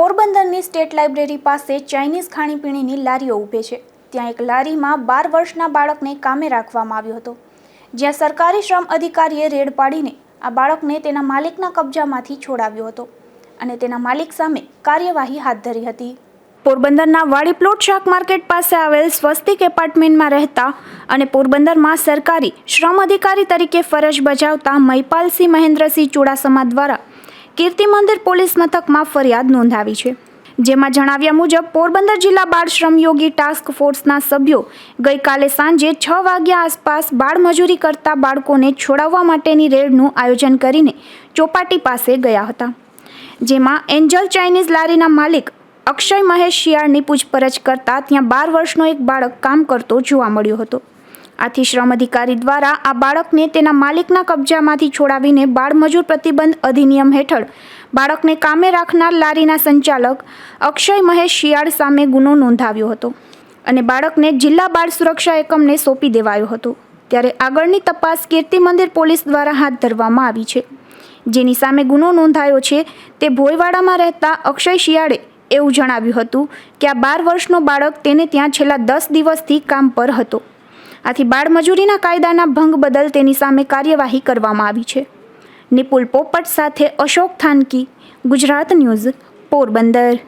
પોરબંદરની state library પાસે Chinese ખાણીપીણીની લારીઓ ઊભે છે. ત્યાં એક લારીમાં બાર વર્ષના બાળકને કામે રાખવામાં આવ્યો હતો. જ્યાં સરકારી શ્રમ અધિકારીએ રેડ પાડીને આ બાળકને તેના માલિકના કબજામાંથી છોડાવ્યો હતો અને તેના માલિક સામે કાર્યવાહી હાથ ધરી હતી. પોરબંદરના વાડી પ્લોટ શાક માર્કેટ પાસે આવેલ સ્વસ્તિક એપાર્ટમેન્ટમાં રહેતા અને પોરબંદરમાં સરકારી શ્રમ અધિકારી તરીકે ફરજ બજાવતા મહિપાલસિંહ મહેન્દ્રસિંહ ચુડાસમા દ્વારા કીર્તિ મંદિર પોલીસ મથકમાં ફરિયાદ નોંધાવી છે. જેમાં જણાવ્યા મુજબ, પોરબંદર જિલ્લા બાળ શ્રમયોગી ટાસ્ક ફોર્સના સભ્યો ગઈકાલે સાંજે છ વાગ્યા આસપાસ બાળમજૂરી કરતા બાળકોને છોડાવવા માટેની રેડનું આયોજન કરીને ચોપાટી પાસે ગયા હતા. જેમાં એન્જલ ચાઇનીઝ લારીના માલિક અક્ષય મહેશ શિયાળની પૂછપરછ કરતા ત્યાં બાર વર્ષનો એક બાળક કામ કરતો જોવા મળ્યો હતો. આથી શ્રમ અધિકારી દ્વારા આ બાળકને તેના માલિકના કબજામાંથી છોડાવીને બાળમજૂર પ્રતિબંધ અધિનિયમ હેઠળ બાળકને કામે રાખનાર લારીના સંચાલક અક્ષય મહેશ શિયાળ સામે ગુનો નોંધાવ્યો હતો અને બાળકને જિલ્લા બાળ સુરક્ષા એકમને સોંપી દેવાયો હતો. ત્યારે આગળની તપાસ કીર્તિ મંદિર પોલીસ દ્વારા હાથ ધરવામાં આવી છે. જેની સામે ગુનો નોંધાયો છે તે ભોયવાડામાં રહેતા અક્ષય શિયાળે એવું જણાવ્યું હતું કે આ બાર વર્ષનો બાળક તેને ત્યાં છેલ્લા દસ દિવસથી કામ પર હતો. આથી બાળમજૂરીના કાયદાના ભંગ બદલ તેની સામે કાર્યવાહી કરવામાં આવી છે. નિપુલ પોપટ સાથે અશોક થાનકી, ગુજરાત ન્યૂઝ, પોરબંદર.